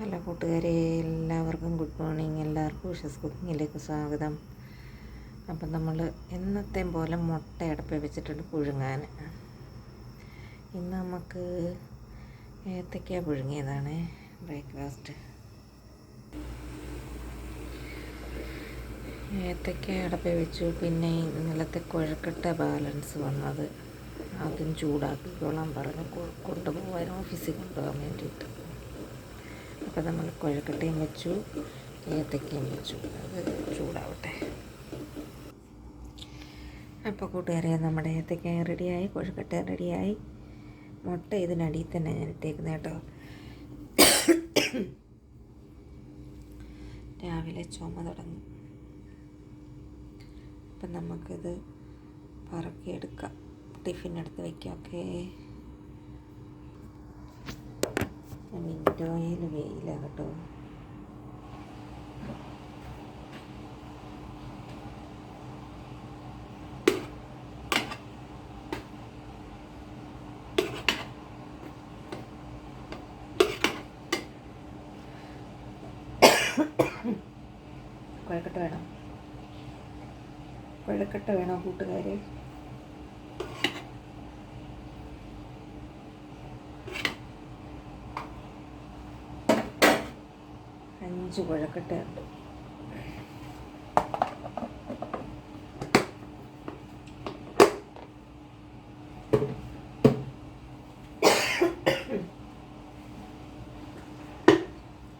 Hello കൂട്ടുകാരെ എല്ലാവർക്കും good morning. എല്ലാവർക്കും ഉഷസ് കുക്കിങ്ങിലേക്ക് സ്വാഗതം. അപ്പം നമ്മൾ എന്നത്തെ പോലെ മുട്ട അടപ്പ് വെച്ചിട്ടുണ്ട് പുഴുങ്ങാൻ. ഇന്ന് നമുക്ക് ഏത്തക്ക പുഴുങ്ങിയതാണ് ബ്രേക്ക്ഫാസ്റ്റ്. ഏത്തക്ക അടപ്പ് വെച്ചു. പിന്നെ ഇന്നലത്തെ കുഴക്കട്ട ബാലൻസ് വന്നത്. അതും ചൂടാക്കിക്കോളാൻ പറഞ്ഞു. കൊണ്ടുപോകാൻ ഓഫീസിൽ കൊണ്ടുപോകാൻ വേണ്ടിയിട്ട്. അപ്പോൾ നമ്മൾ കുഴക്കട്ടയും വെച്ചു ഏത്തക്കയും വെച്ചു. അത് ചൂടാവട്ടെ. അപ്പോൾ കൂട്ടുകാരെ നമ്മുടെ ഏത്തക്കയും റെഡിയായി കുഴക്കട്ടയും റെഡിയായി. മുട്ട ഇതിനടിയിൽ തന്നെ ഞാൻ ഇട്ടേക്കുന്നത് കേട്ടോ. രാവിലെ ചുമ തുടങ്ങി. അപ്പം നമുക്കിത് പറക്കിയെടുക്കാം. ടിഫിൻ എടുത്ത് വയ്ക്കാം ഓക്കേ. വിൻഡോയിൽ വെയിലാണ് കേട്ടോ. കുഴക്കട്ട വേണം. കൊഴക്കട്ട വേണോ കൂട്ടുകാരെ? അഞ്ച് കുഴക്കട്ട്.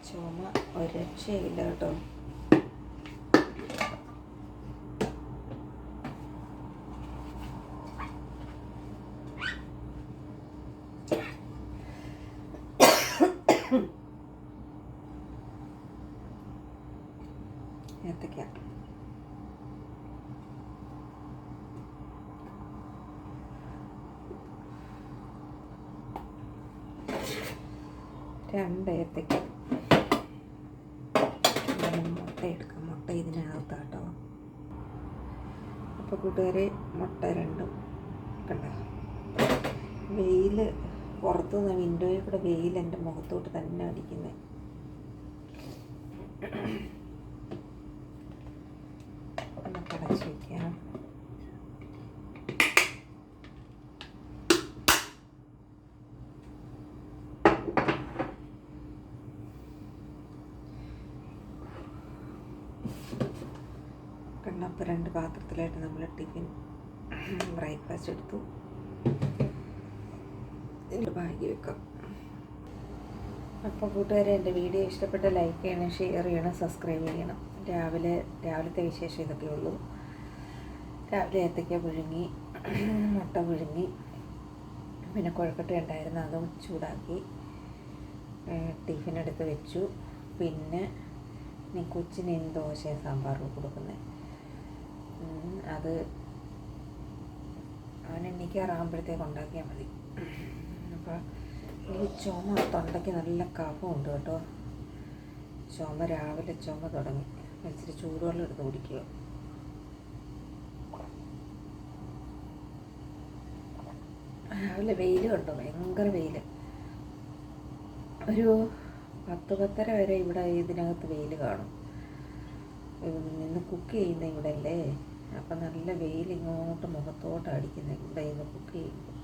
ചുമ ഒരു രക്ഷയില്ല കേട്ടോ. ഏത്തക്ക രണ്ട് ഏത്തക്ക മുട്ട എടുക്കാം. മുട്ട ഇതിനകത്താട്ടോ. അപ്പോൾ കൂട്ടുകാരെ മുട്ട രണ്ടും കണ്ട? വെയിൽ പുറത്തുനിന്ന് വിൻഡോയിൽ കൂടെ വെയിൽ എന്റെ മുഖത്തോട്ട് തന്നെ അടിക്കുന്നത് കടച്ച് വയ്ക്കാം രണ്ട് പാത്രത്തിലായിട്ട് നമ്മൾ ടിഫിൻ ബ്രേക്ക്ഫാസ്റ്റ് എടുത്തു. ഇതിൽ ബാഗി വെക്കാം. അപ്പോൾ കൂട്ടുകാരെ എന്റെ വീഡിയോ ഇഷ്ടപ്പെട്ട ലൈക്ക് ചെയ്യണം ഷെയർ ചെയ്യണം സബ്സ്ക്രൈബ് ചെയ്യണം. രാവിലെ രാവിലത്തെ വിശേഷം ഇതൊക്കെ ഉള്ളൂ രാവിലെ ഏത്തയ്ക്ക പുഴുങ്ങി മുട്ട പുഴുങ്ങി പിന്നെ കുഴക്കട്ട ഉണ്ടായിരുന്നു അതും ചൂടാക്കി ടിഫിൻ എടുത്ത് വെച്ചു. പിന്നെ ഇനി കൊച്ചിന് ദോശ സാമ്പാറും കൊടുക്കുന്നത് അത് അവൻ എണ്ണിക്കാറാകുമ്പോഴത്തേക്ക് ഉണ്ടാക്കിയാൽ മതി. അപ്പോൾ ഈ ചുമ തൊണ്ടയ്ക്ക് നല്ല കഫമുണ്ട് കേട്ടോ. ചുമ രാവിലെ ചുമ തുടങ്ങി. ഇച്ചിരി ചൂടുവെള്ളം എടുത്ത് കുടിക്കുക. രാവിലെ വെയിൽ കണ്ടു? ഭയങ്കര വെയിൽ ഒരു പത്ത് പത്തര വരെ ഇവിടെ ഇതിനകത്ത് വെയിൽ കാണും. നിന്ന് കുക്ക് ചെയ്യുന്ന ഇവിടെ അല്ലേ അപ്പം നല്ല വെയിൽ ഇങ്ങോട്ട് മുഖത്തോട്ട് അടിക്കുന്നത് ഇവിടെ ഇന്ന് കുക്ക് ചെയ്യുമ്പോൾ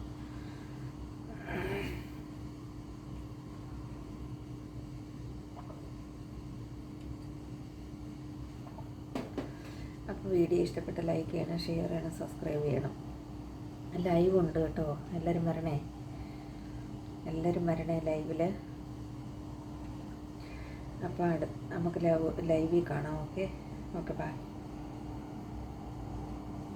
അപ്പോൾ വീഡിയോ ഇഷ്ടപ്പെട്ട ലൈക്ക് ചെയ്യണം ഷെയർ ചെയ്യണം സബ്സ്ക്രൈബ് ചെയ്യണം. ലൈവ് ഉണ്ട് കേട്ടോ. എല്ലാവരും വരണേ. എല്ലാവരും വരണേ ലൈവിൽ അപ്പോൾ അടു നമുക്ക് ലൈവ് ലൈവിൽ കാണാം ഓക്കെ ഓക്കെ ബൈ